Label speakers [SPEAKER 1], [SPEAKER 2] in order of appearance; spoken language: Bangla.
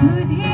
[SPEAKER 1] দুধে